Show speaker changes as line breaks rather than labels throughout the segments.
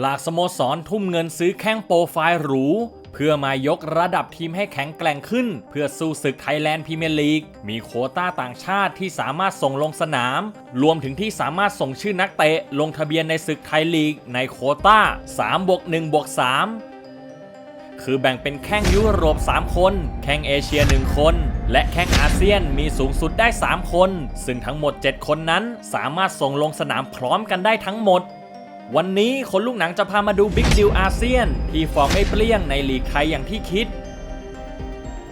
หลากสโมสรทุ่มเงินซื้อแข้งโปรไฟล์หรู เพื่อมายกระดับทีมให้แข็งแกร่งขึ้น เพื่อสู้ศึกไทยแลนด์พรีเมียร์ลีก มีโคต้าต่างชาติที่สามารถส่งลงสนาม รวมถึงที่สามารถส่งชื่อนักเตะ ลงทะเบียนในศึกไทยลีก ในโคต้า3บวก1บวก3คือแบ่งเป็นแข้งยุโรป 3 คน แข้งเอเชีย 1 คน และแข้งอาเซียนมีสูงสุดได้ 3 คน ซึ่งทั้งหมด 7 คนนั้นสามารถส่งลงสนามพร้อมกันได้ทั้งหมด วันนี้คนลูกหนังจะพามาดูบิ๊กดิวอาเซียน ที่ฟอร์มไม่เปลี่ยงในลีกไทยอย่างที่คิด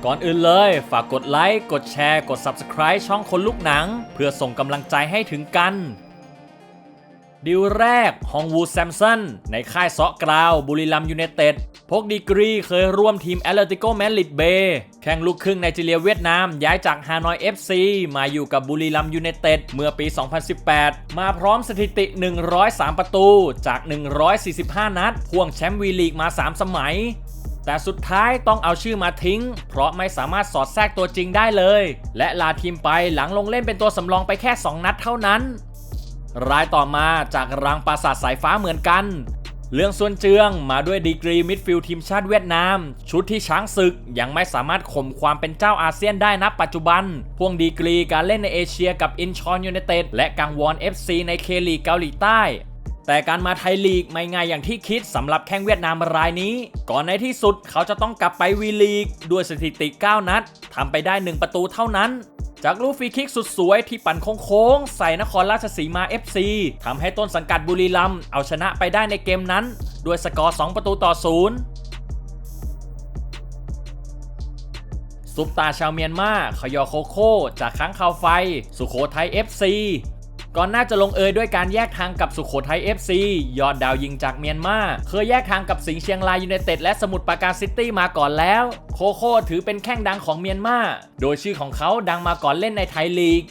ก่อนอื่นเลย ฝากกดไลค์ กดแชร์ กด Subscribe ช่องคนลูกหนัง เพื่อส่งกำลังใจให้ถึงกัน ดิวแรกฮองวูแซมสันในค่ายเซาะกราว บุรีรัมยูไนเต็ดพกดีกรีเคยร่วมทีมแอตเลติโกแมดริดเบย์แข่งลูกครึ่งไนจีเรียเวียดนาม ย้ายจากฮานอย FC มาอยู่กับบุรีรัมยูไนเต็ดเมื่อปี 2018 มาพร้อมสถิติ 103 ประตูจาก 145 นัด พ่วงแชมป์วีลีกมา 3 สมัย แต่สุดท้ายต้องเอาชื่อมาทิ้ง เพราะไม่สามารถสอดแทรกตัวจริงได้เลย และลาทีมไปหลังลงเล่นเป็นตัวสำรองไปแค่ 2 นัดเท่านั้น รายต่อมาจากรังปราสาทสายฟ้าเหมือนกัน เรื่องส่วนเจืองมาด้วยดีกรีมิดฟิลด์ทีมชาติเวียดนาม ชุดที่ช้างศึกยังไม่สามารถข่มความเป็นเจ้าอาเซียนได้นับปัจจุบัน พวงดีกรีการเล่นในเอเชียกับอินชอนยูไนเต็ดและกังวอน FC ในเคลีเกาหลีใต้แต่การมาไทยลีกไม่ง่ายอย่างที่คิดสำหรับแข้งเวียดนามรายนี้ ก่อนในที่สุดเขาจะต้องกลับไปวีลีก ด้วยสถิติ 9 นัดทำไปได้ 1 ประตูเท่านั้น จากลูกฟรีคิกสุดสวยที่ปั่นโค้งๆใส่นครราชสีมา FC ทำให้ต้นสังกัดบุรีรัมย์เอาชนะไปได้ในเกมนั้น ด้วยสกอร์ 2 ประตูต่อศูนย์ซุปตาชาวเมียนมาขยอโคโค่จากค้างคาวไฟ สุโขทัย FC ก่อนหน้าจะลงเอยด้วยการแยกทางกับสุโขทัย FC ยอดดาวยิงจากเมียนมา เคยแยกทางกับสิงห์เชียงรายยูไนเต็ดและสมุทรปราการซิตี้มาก่อนแล้ว โคโค่ถือเป็นแข้งดังของเมียนมา โดยชื่อของเขาดังมาก่อนเล่นในไทยลีก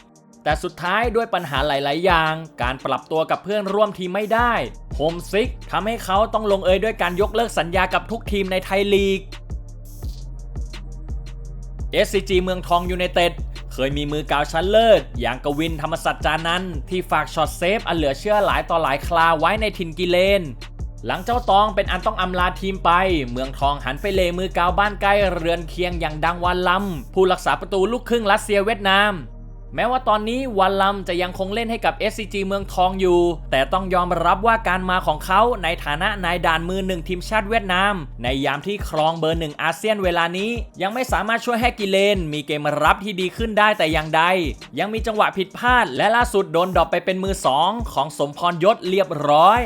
แต่สุดท้ายด้วยปัญหาหลาย ๆ อย่าง การปรับตัวกับเพื่อนร่วมทีมไม่ได้โฮมซิกทำให้เขาต้องลงเอยด้วยการยกเลิกสัญญากับทุกทีมในไทยลีก SCG เมืองทองยูไนเต็ด เคยมีมือกาวชั้นเลิศ อย่างกวินธรรมสัจจานันที่ฝากช็อตเซฟอันเหลือเชื่อหลายต่อหลายคลาไว้ในทินกิเลน หลังเจ้าตองเป็นอันต้องอำลาทีมไป เมืองทองหันไปเลมือกาวบ้านใกล้เรือนเคียงอย่างดังวันลำผู้รักษาประตูลูกครึ่งรัสเซียเวียดนาม แม้ว่าตอนนี้วันลำจะยังคงเล่นให้กับ SCG เมืองทองอยู่ แต่ต้องยอมรับว่าการมาของเขาในฐานะนายด่านมือหนึ่งทีมชาติเวียดนาม ในยามที่ครองเบอร์หนึ่งอาเซียนเวลานี้ ยังไม่สามารถช่วยให้กิเลน มีเกมรับที่ดีขึ้นได้แต่อย่างใด ยังมีจังหวะผิดพลาด และล่าสุดโดนดรอปไปเป็นมือสองของสมพรยศเรียบร้อย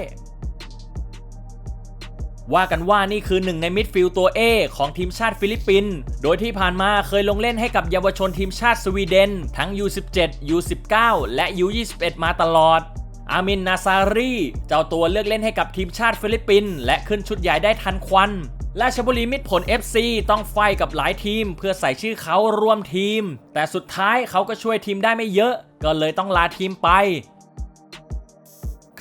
ว่ากันว่านี่คือหนึ่งในมิดฟิลด์ตัวเอของทีมชาติฟิลิปปินส์โดยที่ผ่านมาเคยลงเล่นให้กับเยาวชนทีมชาติสวีเดน ทั้ง U17 U19 และ U21 มาตลอดอามินนาซารีเจ้าตัวเลือกเล่นให้กับทีมชาติฟิลิปปินส์และขึ้นชุดใหญ่ได้ทันควันราชบุรีมิตรผล FC ต้องไฟกับหลายทีม เพื่อใส่ชื่อเขาร่วมทีม แต่สุดท้ายเขาก็ช่วยทีมได้ไม่เยอะ ก็เลยต้องลาทีมไป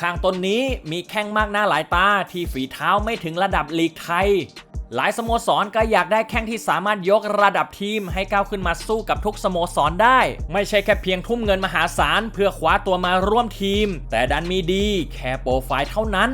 ข้างต้นนี้มีแข้งมากหน้าหลายตาที่ฝีเท้าไม่ถึงระดับลีกไทย หลายสโมสรก็อยากได้แข้งที่สามารถยกระดับทีมให้ก้าวขึ้นมาสู้กับทุกสโมสรได้ ไม่ใช่แค่เพียงทุ่มเงินมหาศาลเพื่อคว้าตัวมาร่วมทีม แต่ดันมีดีแค่โปรไฟล์เท่านั้น